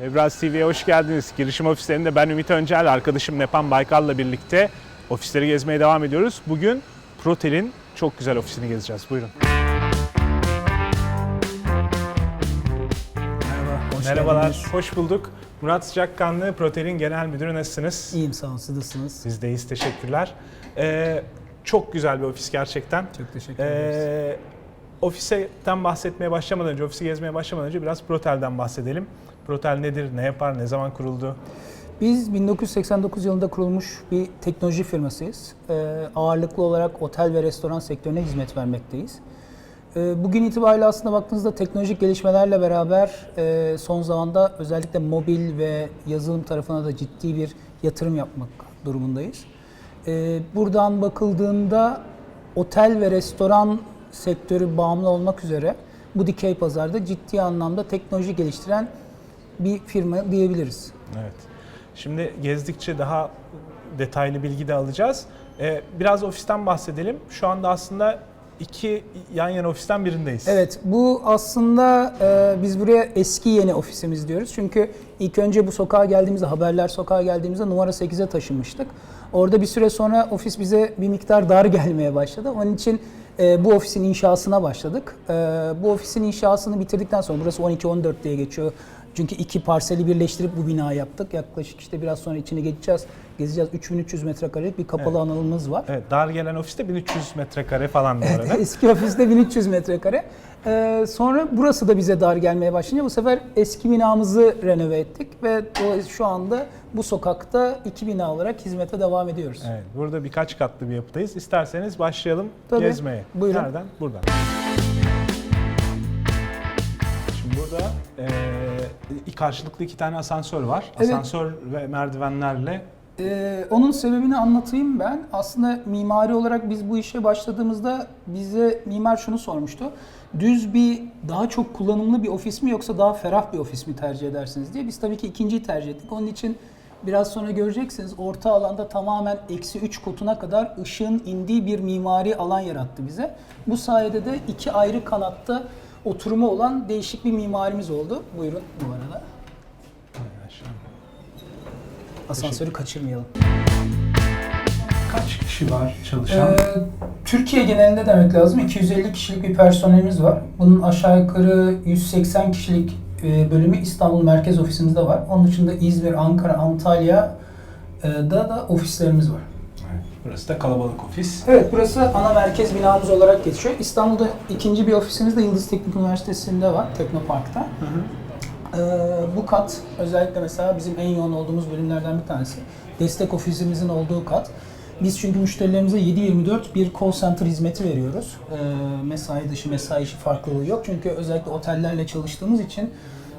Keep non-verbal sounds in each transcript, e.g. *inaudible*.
Webraz TV'ye hoş geldiniz. Girişim ofislerinde ben Ümit Öncel, arkadaşım Nepan Baykal'la birlikte ofisleri gezmeye devam ediyoruz. Bugün Protel'in çok güzel ofisini gezeceğiz. Buyurun. Merhaba, hoş Merhabalar, geldiniz. hoş bulduk. Murat Sıcakkanlı, Protel'in genel müdürü nasılsınız? İyiyim sağ olun, siz nasılsınız? Biz deyiz, teşekkürler. Ee, çok güzel bir ofis gerçekten. Çok teşekkür ederiz. Ee, ofisetten bahsetmeye başlamadan önce, ofisi gezmeye başlamadan önce biraz Protel'den bahsedelim. Protel nedir, ne yapar, ne zaman kuruldu? Biz 1989 yılında kurulmuş bir teknoloji firmasıyız. Ee, ağırlıklı olarak otel ve restoran sektörüne hizmet vermekteyiz. Ee, bugün itibariyle aslında baktığınızda teknolojik gelişmelerle beraber e, son zamanda özellikle mobil ve yazılım tarafına da ciddi bir yatırım yapmak durumundayız. Ee, buradan bakıldığında otel ve restoran sektörü bağımlı olmak üzere bu dikey pazarda ciddi anlamda teknoloji geliştiren bir firma diyebiliriz. Evet. Şimdi gezdikçe daha detaylı bilgi de alacağız. Ee, biraz ofisten bahsedelim. Şu anda aslında iki yan yana ofisten birindeyiz. Evet, bu aslında e, biz buraya eski yeni ofisimiz diyoruz. Çünkü ilk önce bu sokağa geldiğimizde, Haberler Sokağa geldiğimizde numara 8'e taşınmıştık. Orada bir süre sonra ofis bize bir miktar dar *laughs* gelmeye başladı. Onun için e, bu ofisin inşasına başladık. E, bu ofisin inşasını bitirdikten sonra, burası 12-14 diye geçiyor. Çünkü iki parseli birleştirip bu binayı yaptık. Yaklaşık işte biraz sonra içine geçeceğiz, gezeceğiz. 3300 metrekarelik bir kapalı Evet. alanımız var. Evet, dar gelen ofiste 1300 metrekare falan bu arada. *laughs* Eski ofiste 1300 metrekare. Ee, sonra burası da bize dar gelmeye başlayınca bu sefer eski binamızı renove ettik ve dolayısıyla şu anda bu sokakta iki bina olarak hizmete devam ediyoruz. Evet, burada birkaç katlı bir yapıdayız. İsterseniz başlayalım Tabii. gezmeye. Buyurun. Nereden? Buradan. Şimdi burada karşılıklı iki tane asansör var. Evet. Asansör ve merdivenlerle Ee, onun sebebini anlatayım ben. Aslında mimari olarak biz bu işe başladığımızda bize mimar şunu sormuştu. Düz bir daha çok kullanımlı bir ofis mi yoksa daha ferah bir ofis mi tercih edersiniz diye. Biz tabii ki ikinciyi tercih ettik. Onun için biraz sonra göreceksiniz orta alanda tamamen eksi 3 kotuna kadar ışığın indiği bir mimari alan yarattı bize. Bu sayede de iki ayrı kanatta oturumu olan değişik bir mimarimiz oldu. Buyurun bu arada. Asansörü kaçırmayalım. kaç kişi var çalışan? Ee, Türkiye genelinde demek lazım 250 kişilik bir personelimiz var. Bunun aşağı yukarı 180 kişilik e, bölümü İstanbul Merkez Ofisimizde var. Onun dışında İzmir, Ankara, Antalya e, da da ofislerimiz var. Burası da kalabalık ofis. Evet burası ana merkez binamız olarak geçiyor. İstanbul'da ikinci bir ofisimiz de Yıldız Teknik Üniversitesi'nde var, Teknopark'ta. Ee, bu kat özellikle mesela bizim en yoğun olduğumuz bölümlerden bir tanesi. Destek ofisimizin olduğu kat. Biz çünkü müşterilerimize 7-24 bir call center hizmeti veriyoruz. Ee, mesai dışı, mesai işi farklılığı yok. Çünkü özellikle otellerle çalıştığımız için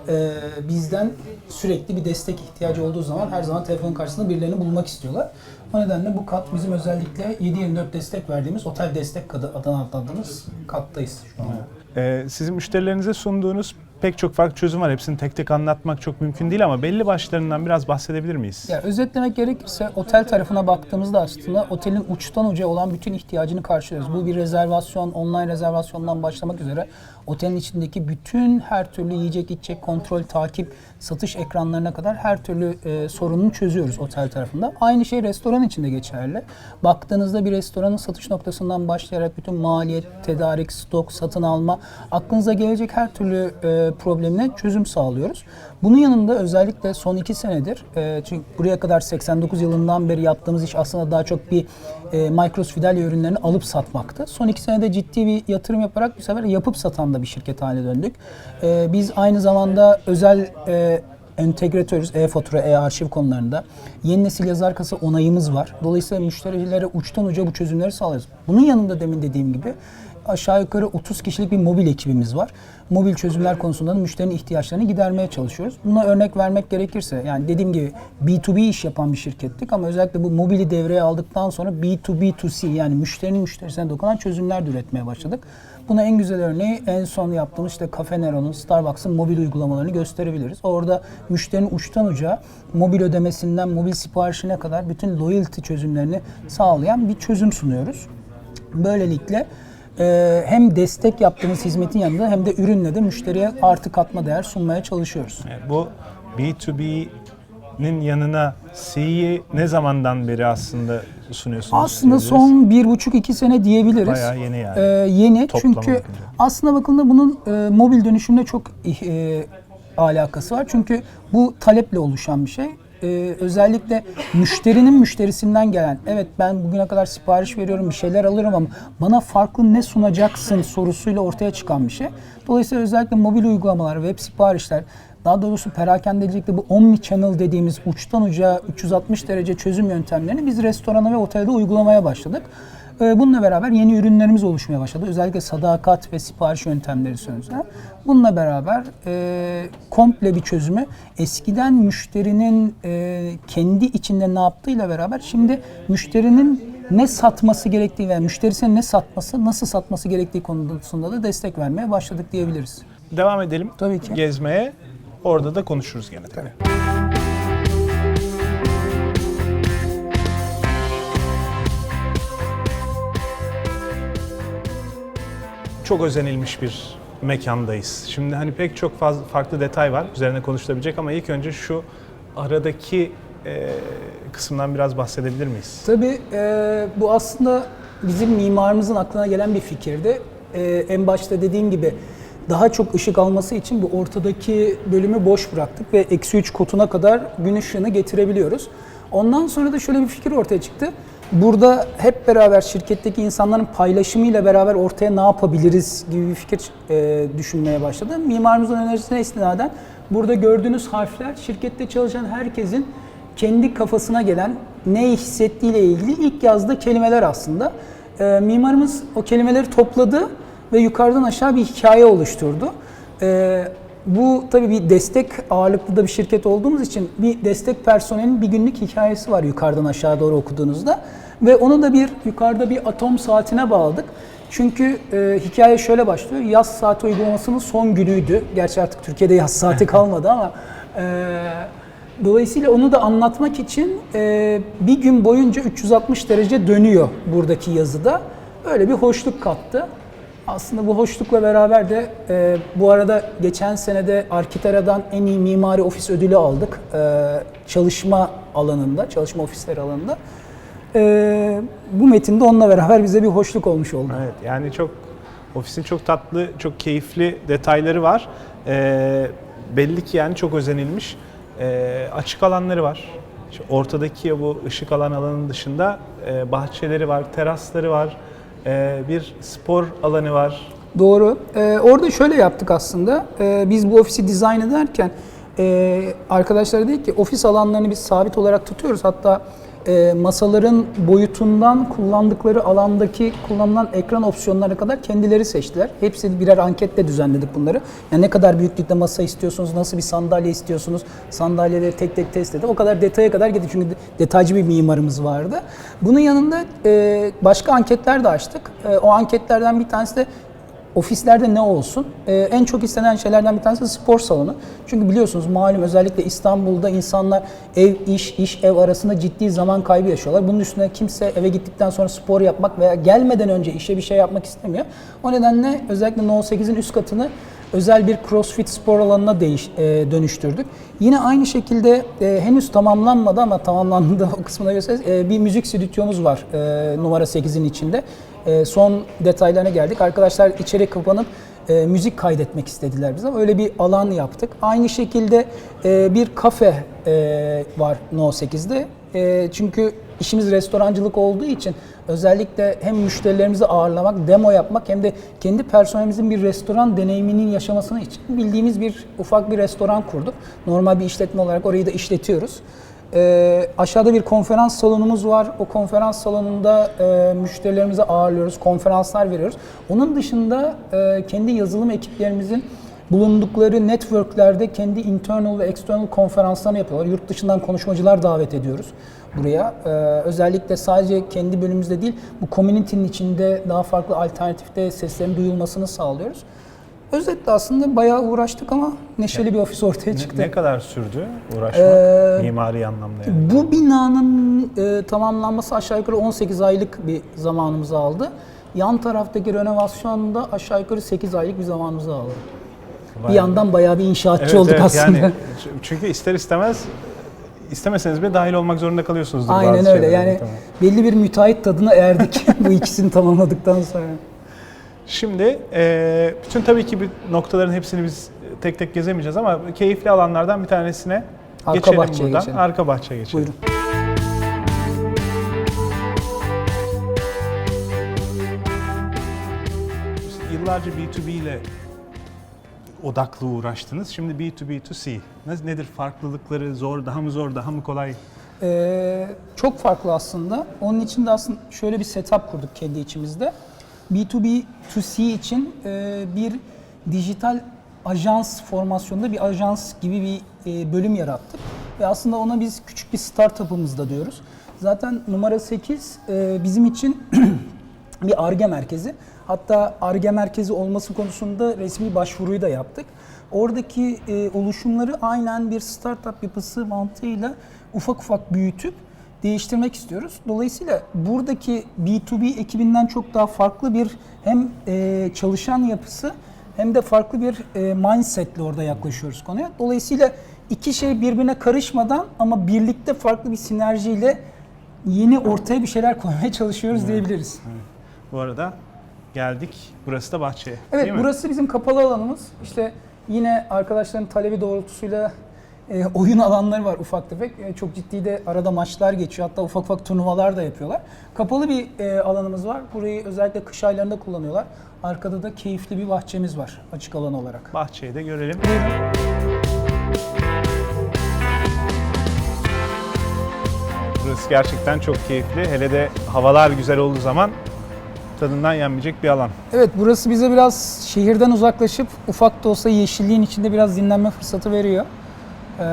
e, bizden sürekli bir destek ihtiyacı olduğu zaman her zaman telefon karşısında birilerini bulmak istiyorlar. O nedenle bu kat bizim özellikle 7-24 destek verdiğimiz otel destek kadı adını adlandırdığımız kattayız şu anda. Ee, sizin müşterilerinize sunduğunuz pek çok farklı çözüm var. Hepsini tek tek anlatmak çok mümkün değil ama belli başlarından biraz bahsedebilir miyiz? Ya özetlemek gerekirse otel tarafına baktığımızda aslında otelin uçtan uca olan bütün ihtiyacını karşılıyoruz. Bu bir rezervasyon, online rezervasyondan başlamak üzere otelin içindeki bütün her türlü yiyecek, içecek, kontrol, takip, satış ekranlarına kadar her türlü e, sorununu çözüyoruz otel tarafında. Aynı şey restoran için de geçerli. Baktığınızda bir restoranın satış noktasından başlayarak bütün maliyet, tedarik, stok, satın alma, aklınıza gelecek her türlü e, problemine çözüm sağlıyoruz. Bunun yanında özellikle son iki senedir, e, çünkü buraya kadar 89 yılından beri yaptığımız iş aslında daha çok bir e, Micros Fidelio ürünlerini alıp satmaktı. Son iki senede ciddi bir yatırım yaparak bu sefer yapıp satan da bir şirket haline döndük. E, biz aynı zamanda özel e, entegratörüz e-fatura, e-arşiv konularında. Yeni nesil yazar kasa onayımız var. Dolayısıyla müşterilere uçtan uca bu çözümleri sağlıyoruz. Bunun yanında demin dediğim gibi aşağı yukarı 30 kişilik bir mobil ekibimiz var. Mobil çözümler konusunda da müşterinin ihtiyaçlarını gidermeye çalışıyoruz. Buna örnek vermek gerekirse yani dediğim gibi B2B iş yapan bir şirkettik ama özellikle bu mobili devreye aldıktan sonra B2B2C yani müşterinin müşterisine dokunan çözümler de üretmeye başladık. Buna en güzel örneği en son yaptığımız işte Cafe Nero'nun, Starbucks'ın mobil uygulamalarını gösterebiliriz. Orada müşterinin uçtan uca mobil ödemesinden mobil siparişine kadar bütün loyalty çözümlerini sağlayan bir çözüm sunuyoruz. Böylelikle e, hem destek yaptığımız hizmetin yanında hem de ürünle de müşteriye artı katma değer sunmaya çalışıyoruz. Evet, bu B2B'nin yanına C'yi ne zamandan beri aslında sunuyorsunuz? Aslında son bir buçuk iki sene diyebiliriz. Bayağı yeni yani. Ee, yeni Toplama çünkü bakınca. aslında bakıldığında bunun e, mobil dönüşümle çok e, alakası var. Çünkü bu taleple oluşan bir şey. Ee, özellikle müşterinin müşterisinden gelen, evet ben bugüne kadar sipariş veriyorum, bir şeyler alırım ama bana farklı ne sunacaksın sorusuyla ortaya çıkan bir şey. Dolayısıyla özellikle mobil uygulamalar, web siparişler, daha doğrusu perakendecilikte bu omni channel dediğimiz uçtan uca 360 derece çözüm yöntemlerini biz restorana ve otelde uygulamaya başladık. Ee, Bununla beraber yeni ürünlerimiz oluşmaya başladı. Özellikle sadakat ve sipariş yöntemleri sözüne. Bununla beraber e, komple bir çözümü eskiden müşterinin e, kendi içinde ne yaptığıyla beraber şimdi müşterinin ne satması gerektiği ve müşterisine ne satması, nasıl satması gerektiği konusunda da destek vermeye başladık diyebiliriz. Devam edelim Tabii ki. gezmeye. Orada da konuşuruz gene tabii. Çok özenilmiş bir mekandayız. Şimdi hani pek çok fazla farklı detay var üzerine konuşulabilecek ama ilk önce şu aradaki e, kısımdan biraz bahsedebilir miyiz? Tabii e, bu aslında bizim mimarımızın aklına gelen bir fikirdi. E, en başta dediğim gibi daha çok ışık alması için bu ortadaki bölümü boş bıraktık ve eksi 3 kotuna kadar gün ışığını getirebiliyoruz. Ondan sonra da şöyle bir fikir ortaya çıktı. Burada hep beraber şirketteki insanların paylaşımıyla beraber ortaya ne yapabiliriz gibi bir fikir e, düşünmeye başladı. Mimarımızın önerisine istinaden burada gördüğünüz harfler şirkette çalışan herkesin kendi kafasına gelen ne hissettiğiyle ilgili ilk yazdığı kelimeler aslında. Ee, mimarımız o kelimeleri topladı ve yukarıdan aşağı bir hikaye oluşturdu. Ee, bu tabii bir destek ağırlıklı da bir şirket olduğumuz için bir destek personelinin bir günlük hikayesi var yukarıdan aşağı doğru okuduğunuzda. Ve onu da bir yukarıda bir atom saatine bağladık. Çünkü e, hikaye şöyle başlıyor. Yaz saati uygulamasının son günüydü. Gerçi artık Türkiye'de yaz saati *laughs* kalmadı ama e, Dolayısıyla onu da anlatmak için e, bir gün boyunca 360 derece dönüyor buradaki yazıda. Böyle bir hoşluk kattı. Aslında bu hoşlukla beraber de e, bu arada geçen senede Arkitera'dan en iyi mimari ofis ödülü aldık. E, çalışma alanında, çalışma ofisleri alanında. E, bu metinde onunla beraber bize bir hoşluk olmuş oldu. Evet yani çok ofisin çok tatlı, çok keyifli detayları var. Ee, belli ki yani çok özenilmiş. Ee, açık alanları var. İşte ortadaki bu ışık alan alanın dışında e, bahçeleri var, terasları var, e, bir spor alanı var. Doğru. Ee, orada şöyle yaptık aslında. Ee, biz bu ofisi dizayn ederken e, arkadaşlara dedik ki ofis alanlarını biz sabit olarak tutuyoruz. Hatta e, masaların boyutundan kullandıkları alandaki kullanılan ekran opsiyonlarına kadar kendileri seçtiler. Hepsi birer anketle düzenledik bunları. Yani ne kadar büyüklükte masa istiyorsunuz, nasıl bir sandalye istiyorsunuz, sandalyeleri tek tek test edip o kadar detaya kadar gittik. Çünkü detaycı bir mimarımız vardı. Bunun yanında e, başka anketler de açtık. E, o anketlerden bir tanesi de Ofislerde ne olsun? Ee, en çok istenen şeylerden bir tanesi spor salonu. Çünkü biliyorsunuz malum özellikle İstanbul'da insanlar ev, iş, iş, ev arasında ciddi zaman kaybı yaşıyorlar. Bunun üstüne kimse eve gittikten sonra spor yapmak veya gelmeden önce işe bir şey yapmak istemiyor. O nedenle özellikle No 8'in üst katını özel bir crossfit spor alanına değiş, e, dönüştürdük. Yine aynı şekilde e, henüz tamamlanmadı ama tamamlandı o kısmına göre e, bir müzik stüdyomuz var e, numara 8'in içinde. E, son detaylarına geldik. Arkadaşlar içeri kapanıp e, müzik kaydetmek istediler bize. Öyle bir alan yaptık. Aynı şekilde e, bir kafe e, var No 8'de. E, çünkü işimiz restorancılık olduğu için özellikle hem müşterilerimizi ağırlamak, demo yapmak hem de kendi personelimizin bir restoran deneyiminin yaşamasını için bildiğimiz bir ufak bir restoran kurduk. Normal bir işletme olarak orayı da işletiyoruz. Ee, aşağıda bir konferans salonumuz var. O konferans salonunda e, müşterilerimizi ağırlıyoruz, konferanslar veriyoruz. Onun dışında e, kendi yazılım ekiplerimizin bulundukları networklerde kendi internal ve external konferanslarını yapıyorlar. Yurt dışından konuşmacılar davet ediyoruz buraya. Ee, özellikle sadece kendi bölümümüzde değil, bu community'nin içinde daha farklı alternatifte seslerin duyulmasını sağlıyoruz. Özetle aslında bayağı uğraştık ama neşeli bir ofis ortaya Ne, çıktı. ne kadar sürdü uğraşmak Ee, mimari anlamda yani? Bu binanın e, tamamlanması aşağı yukarı 18 aylık bir zamanımızı aldı. Yan taraftaki renovasyonda aşağı yukarı 8 aylık bir zamanımızı aldı. Bir Vay yandan bayağı bir inşaatçı Evet, olduk evet, aslında. Yani, çünkü ister istemez istemeseniz bile dahil olmak zorunda kalıyorsunuzdur Aynen öyle. Yani Tamam. belli bir müteahhit tadına erdik *laughs* bu ikisini tamamladıktan sonra. Şimdi e, bütün tabii ki bir noktaların hepsini biz tek tek gezemeyeceğiz ama keyifli alanlardan bir tanesine Arka geçelim bahçeye buradan. geçelim. Arka bahçeye geçelim. Buyurun. Yıllarca B2B ile odaklı uğraştınız. Şimdi B2B2C. Ne- Nedir farklılıkları? Zor, daha mı zor, daha mı kolay? Ee, çok farklı aslında. Onun için de aslında şöyle bir setup kurduk kendi içimizde. B2B to C için e, bir dijital ajans formasyonunda bir ajans gibi bir e, bölüm yarattık. Ve aslında ona biz küçük bir startup'ımız da diyoruz. Zaten numara 8 e, bizim için *clears throat* bir ARGE merkezi. Hatta ARGE merkezi olması konusunda resmi başvuruyu da yaptık. Oradaki e, oluşumları aynen bir startup yapısı mantığıyla ufak ufak büyütüp değiştirmek istiyoruz. Dolayısıyla buradaki B2B ekibinden çok daha farklı bir hem e, çalışan yapısı hem de farklı bir e, mindsetle orada yaklaşıyoruz konuya. Dolayısıyla iki şey birbirine karışmadan ama birlikte farklı bir sinerjiyle yeni ortaya bir şeyler koymaya çalışıyoruz diyebiliriz. Bu arada geldik. Burası da bahçeye. Evet burası bizim kapalı alanımız. İşte yine arkadaşların talebi doğrultusuyla e, oyun alanları var ufak tefek. E, çok ciddi de arada maçlar geçiyor. Hatta ufak ufak turnuvalar da yapıyorlar. Kapalı bir e, alanımız var. Burayı özellikle kış aylarında kullanıyorlar. Arkada da keyifli bir bahçemiz var açık alan olarak. Bahçeyi de görelim. Burası gerçekten çok keyifli. Hele de havalar güzel olduğu zaman tadından yenmeyecek bir alan. Evet burası bize biraz şehirden uzaklaşıp ufak da olsa yeşilliğin içinde biraz dinlenme fırsatı veriyor. Ee,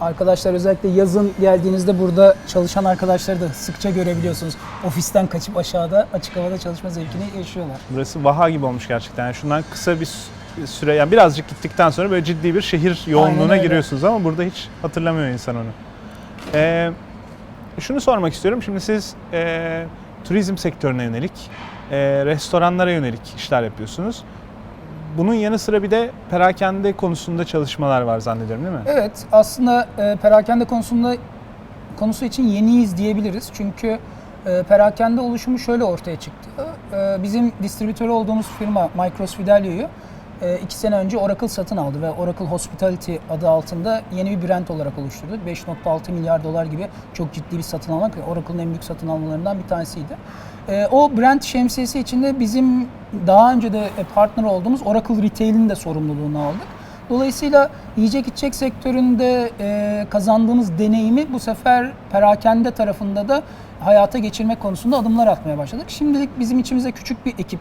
arkadaşlar özellikle yazın geldiğinizde burada çalışan arkadaşları da sıkça görebiliyorsunuz. Ofisten kaçıp aşağıda açık havada çalışma zevkini yaşıyorlar. Burası vaha gibi olmuş gerçekten. Yani şundan kısa bir sü- süre, yani birazcık gittikten sonra böyle ciddi bir şehir yoğunluğuna giriyorsunuz ama burada hiç hatırlamıyor insan onu. Ee, şunu sormak istiyorum. Şimdi siz e, turizm sektörüne yönelik, e, restoranlara yönelik işler yapıyorsunuz. Bunun yanı sıra bir de perakende konusunda çalışmalar var zannediyorum değil mi? Evet aslında e, perakende konusunda konusu için yeniyiz diyebiliriz. Çünkü e, perakende oluşumu şöyle ortaya çıktı. E, bizim distribütörü olduğumuz firma Micros Fidelio'yu e, iki sene önce Oracle satın aldı ve Oracle Hospitality adı altında yeni bir brand olarak oluşturdu. 5.6 milyar dolar gibi çok ciddi bir satın almak. Oracle'ın en büyük satın almalarından bir tanesiydi. E, o brand şemsiyesi içinde bizim daha önce de e, partner olduğumuz Oracle Retail'in de sorumluluğunu aldık. Dolayısıyla yiyecek içecek sektöründe e, kazandığımız deneyimi bu sefer perakende tarafında da hayata geçirmek konusunda adımlar atmaya başladık. Şimdilik bizim içimizde küçük bir ekip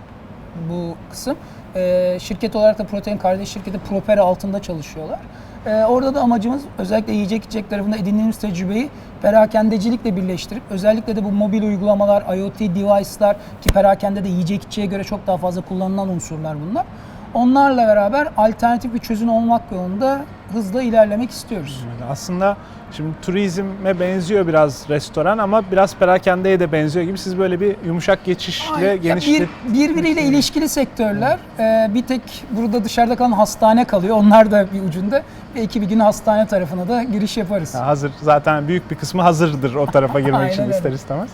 bu kısım. E, şirket olarak da Protein kardeş şirketi Propera altında çalışıyorlar. E, orada da amacımız özellikle yiyecek içecek tarafında edindiğimiz tecrübeyi perakendecilikle birleştirip özellikle de bu mobil uygulamalar, IoT device'lar ki perakende de yiyecek içeceğe göre çok daha fazla kullanılan unsurlar bunlar. Onlarla beraber alternatif bir çözüm olmak yolunda hızla ilerlemek istiyoruz. Aslında şimdi turizme benziyor biraz restoran ama biraz perakendeye de benziyor gibi. Siz böyle bir yumuşak geçişle Ya genişlet... bir, birbiriyle ilişkili sektörler. Ee, bir tek burada dışarıda kalan hastane kalıyor. Onlar da bir ucunda. Belki bir gün hastane tarafına da giriş yaparız. Ha, Hazır zaten büyük bir kısmı hazırdır o tarafa *laughs* girmek Aynen için öyle. ister istemez.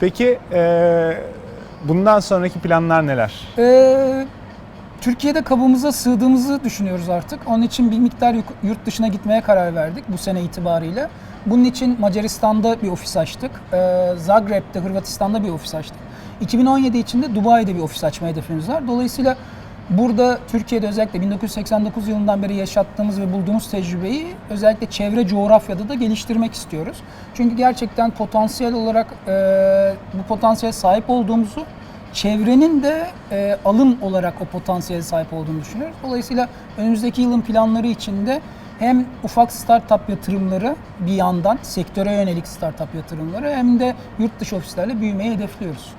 Peki e, bundan sonraki planlar neler? Ee, Türkiye'de kabuğumuza sığdığımızı düşünüyoruz artık. Onun için bir miktar yurt dışına gitmeye karar verdik bu sene itibariyle. Bunun için Macaristan'da bir ofis açtık. Ee, Zagreb'de, Hırvatistan'da bir ofis açtık. 2017 için de Dubai'de bir ofis açma hedefimiz var. Dolayısıyla burada Türkiye'de özellikle 1989 yılından beri yaşattığımız ve bulduğumuz tecrübeyi özellikle çevre coğrafyada da geliştirmek istiyoruz. Çünkü gerçekten potansiyel olarak e, bu potansiyele sahip olduğumuzu çevrenin de e, alım olarak o potansiyele sahip olduğunu düşünüyoruz. Dolayısıyla önümüzdeki yılın planları içinde hem ufak startup yatırımları bir yandan sektöre yönelik startup yatırımları hem de yurt dışı ofislerle büyümeyi hedefliyoruz.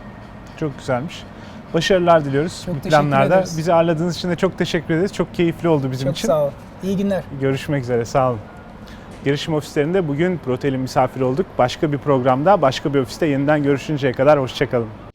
Çok güzelmiş. Başarılar diliyoruz Çok bu planlarda. ederiz. Bizi ağırladığınız için de çok teşekkür ederiz. Çok keyifli oldu bizim Çok için. sağ ol. İyi günler. Görüşmek üzere. Sağ olun. Girişim ofislerinde bugün Protel'in misafir olduk. Başka bir programda, başka bir ofiste yeniden görüşünceye kadar hoşçakalın.